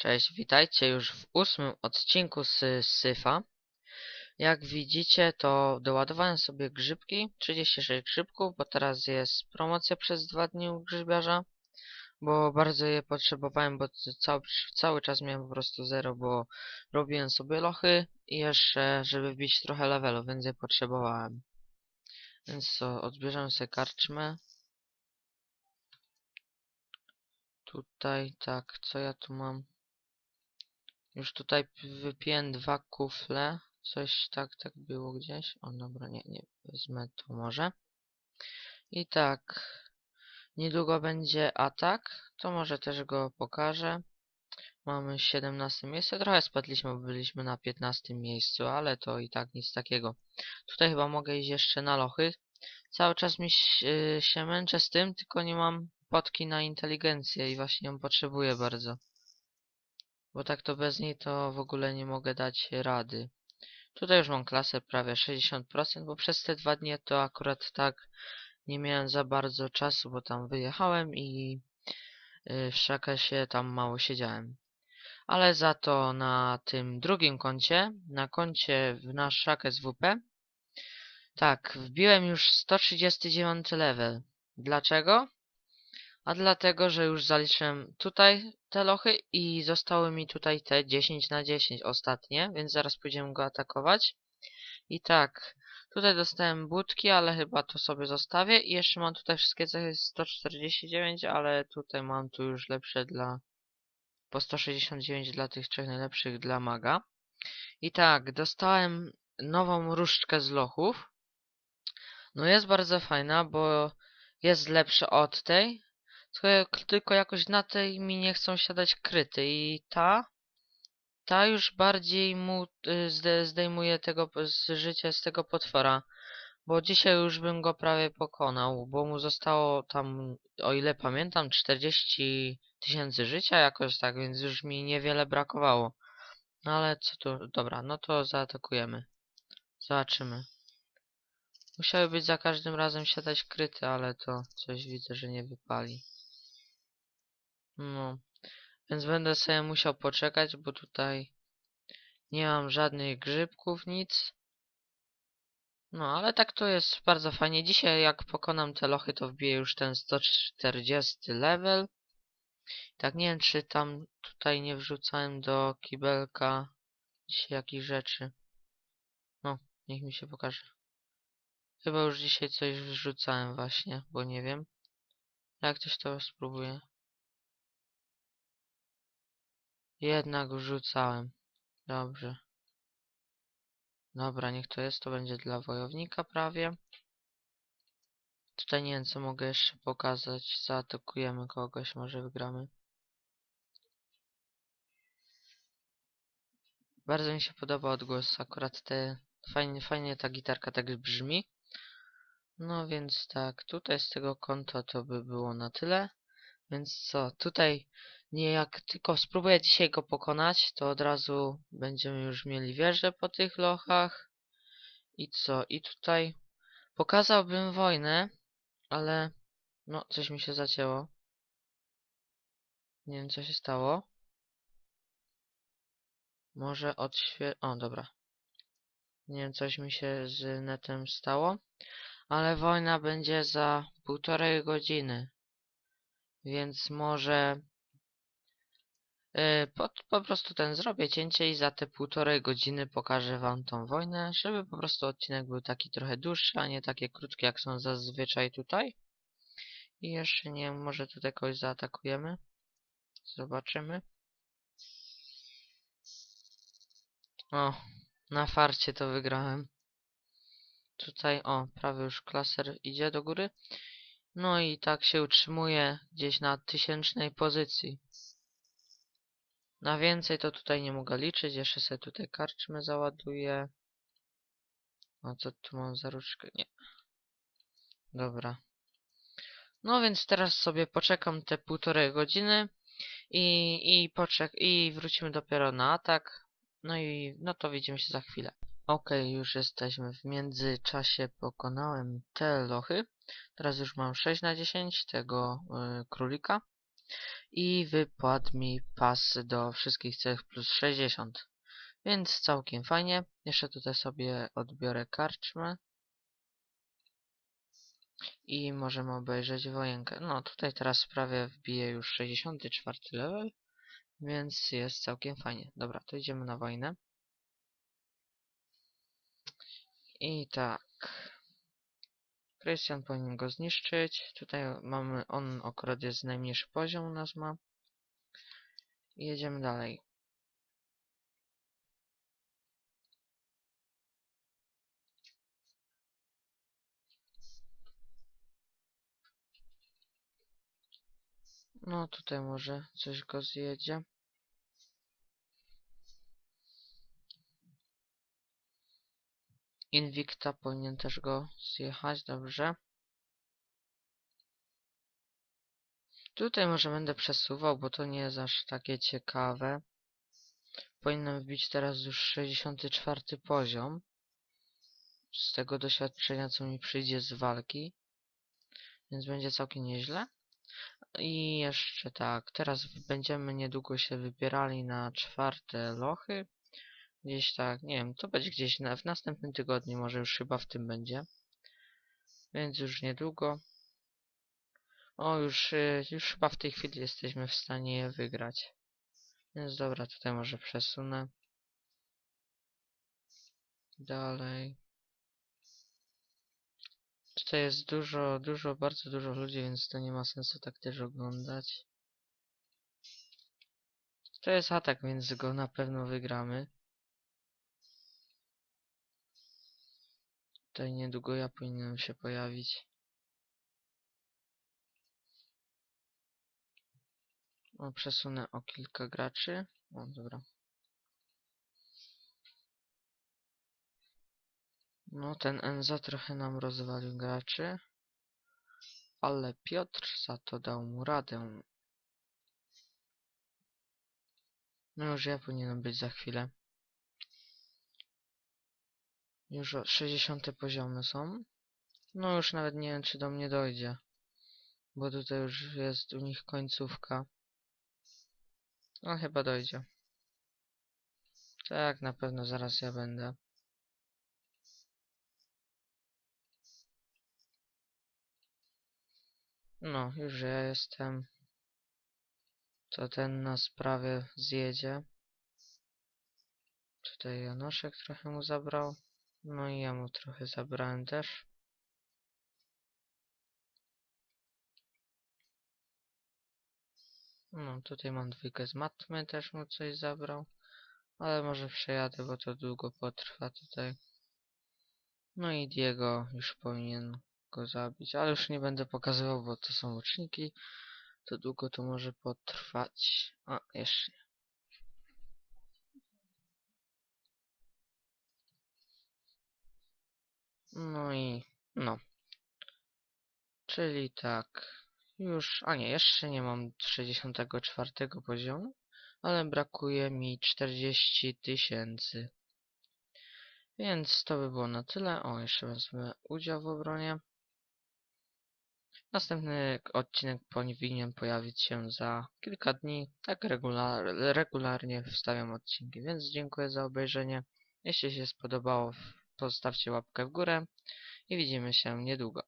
Cześć, witajcie już w ósmym odcinku z Syfa. Jak widzicie, to doładowałem sobie grzybki, 36 grzybków, bo teraz jest promocja przez dwa dni u grzybiarza, bo bardzo je potrzebowałem, bo cały, cały czas miałem po prostu zero, bo robiłem sobie lochy i jeszcze, żeby wbić trochę levelu, więc je potrzebowałem. Więc co, odbierzemy sobie karczmę. Tutaj, tak, co ja tu mam? Już tutaj wypiłem dwa kufle. Coś tak, tak było gdzieś. O, dobra, nie, nie, wezmę to może. I tak, niedługo będzie atak. To może też go pokażę. Mamy 17 miejsce. Trochę spadliśmy, bo byliśmy na 15 miejscu, ale to i tak nic takiego. Tutaj chyba mogę iść jeszcze na lochy. Cały czas mi się męczę z tym, tylko nie mam potki na inteligencję i właśnie ją potrzebuję bardzo. Bo tak to bez niej to w ogóle nie mogę dać rady. Tutaj już mam klasę prawie 60%, bo przez te dwa dni to akurat tak nie miałem za bardzo czasu, bo tam wyjechałem i w się tam mało siedziałem. Ale za to na tym drugim koncie, na koncie w nasz szakę WP, tak, wbiłem już 139 level. Dlaczego? A dlatego, że już zaliczyłem tutaj te lochy i zostały mi tutaj te 10 na 10 ostatnie, więc zaraz pójdziemy go atakować. I tak, tutaj dostałem budki, ale chyba to sobie zostawię. I jeszcze mam tutaj wszystkie cechy 149, ale tutaj mam tu już lepsze dla... Po 169 dla tych trzech najlepszych dla maga. I tak, dostałem nową różdżkę z lochów. No jest bardzo fajna, bo jest lepsza od tej, tylko, jakoś na tej mi nie chcą siadać kryty i ta ta już bardziej mu y, zdejmuje tego z życia z tego potwora. Bo dzisiaj już bym go prawie pokonał, bo mu zostało tam, o ile pamiętam, 40 tysięcy życia jakoś tak, więc już mi niewiele brakowało. No ale co tu, dobra, no to zaatakujemy. Zobaczymy. Musiały być za każdym razem siadać kryty, ale to coś widzę, że nie wypali. No, więc będę sobie musiał poczekać, bo tutaj nie mam żadnych grzybków, nic. No, ale tak to jest bardzo fajnie. Dzisiaj jak pokonam te lochy, to wbiję już ten 140 level. Tak, nie wiem, czy tam tutaj nie wrzucałem do kibelka dzisiaj jakichś rzeczy. No, niech mi się pokaże. Chyba już dzisiaj coś wrzucałem właśnie, bo nie wiem. Jak ktoś to spróbuje. Jednak wrzucałem. Dobrze. Dobra, niech to jest. To będzie dla wojownika prawie. Tutaj nie wiem, co mogę jeszcze pokazać. Zaatakujemy kogoś, może wygramy. Bardzo mi się podoba odgłos. Akurat te... Fajnie, fajnie ta gitarka tak brzmi. No więc tak, tutaj z tego konta to by było na tyle. Więc co, tutaj nie jak tylko spróbuję dzisiaj go pokonać, to od razu będziemy już mieli wieżę po tych lochach. I co, i tutaj pokazałbym wojnę, ale no coś mi się zacięło. Nie wiem co się stało. Może odświe... O, dobra. Nie wiem, coś mi się z netem stało. Ale wojna będzie za półtorej godziny. Więc może po, po prostu ten zrobię cięcie i za te półtorej godziny pokażę wam tą wojnę, żeby po prostu odcinek był taki trochę dłuższy, a nie takie krótkie jak są zazwyczaj tutaj. I jeszcze nie może tutaj kogoś zaatakujemy. Zobaczymy. O, na farcie to wygrałem. Tutaj, o, prawie już klaser idzie do góry. No i tak się utrzymuje gdzieś na tysięcznej pozycji. Na więcej to tutaj nie mogę liczyć. Jeszcze sobie tutaj karczmy załaduję. A co tu mam za różkę? Nie. Dobra. No więc teraz sobie poczekam te półtorej godziny i, i poczek i wrócimy dopiero na atak. No i no to widzimy się za chwilę. Ok, już jesteśmy. W międzyczasie pokonałem te lochy. Teraz już mam 6 na 10 tego y, królika. I wypadł mi pas do wszystkich celów plus 60. Więc całkiem fajnie. Jeszcze tutaj sobie odbiorę karczmę. I możemy obejrzeć wojenkę. No tutaj teraz prawie wbiję już 64 level. Więc jest całkiem fajnie. Dobra, to idziemy na wojnę. I tak. Krystian powinien go zniszczyć. Tutaj mamy, on akurat jest najmniejszy poziom u nas ma. I jedziemy dalej. No tutaj może coś go zjedzie. Invicta powinien też go zjechać, dobrze. Tutaj może będę przesuwał, bo to nie jest aż takie ciekawe. Powinienem wbić teraz już 64 poziom. Z tego doświadczenia, co mi przyjdzie z walki. Więc będzie całkiem nieźle. I jeszcze tak, teraz będziemy niedługo się wybierali na czwarte lochy. Gdzieś tak, nie wiem, to będzie gdzieś na, w następnym tygodniu, może już chyba w tym będzie. Więc już niedługo. O, już, y, już chyba w tej chwili jesteśmy w stanie je wygrać. Więc dobra, tutaj może przesunę. Dalej. Tutaj jest dużo, dużo, bardzo dużo ludzi, więc to nie ma sensu tak też oglądać. To jest atak, więc go na pewno wygramy. Tutaj niedługo ja powinienem się pojawić. O, przesunę o kilka graczy. O, dobra. No, ten Enza trochę nam rozwalił graczy. Ale Piotr za to dał mu radę. No już ja powinienem być za chwilę. Już o 60 poziomy są. No już nawet nie wiem czy do mnie dojdzie. Bo tutaj już jest u nich końcówka. No chyba dojdzie. Tak, na pewno zaraz ja będę. No, już ja jestem. To ten nas prawie zjedzie. Tutaj Janoszek trochę mu zabrał. No i ja mu trochę zabrałem też. No, tutaj mam dwójkę z matmy, też mu coś zabrał. Ale może przejadę, bo to długo potrwa tutaj. No i Diego już powinien go zabić, ale już nie będę pokazywał, bo to są łuczniki. To długo to może potrwać. A, jeszcze nie. No i no. Czyli tak. Już, a nie, jeszcze nie mam 64 poziomu, ale brakuje mi 40 tysięcy. Więc to by było na tyle. O, jeszcze wezmę udział w obronie. Następny odcinek powinien pojawić się za kilka dni. Tak regular, regularnie wstawiam odcinki, więc dziękuję za obejrzenie. Jeśli się spodobało, pozostawcie łapkę w górę i widzimy się niedługo.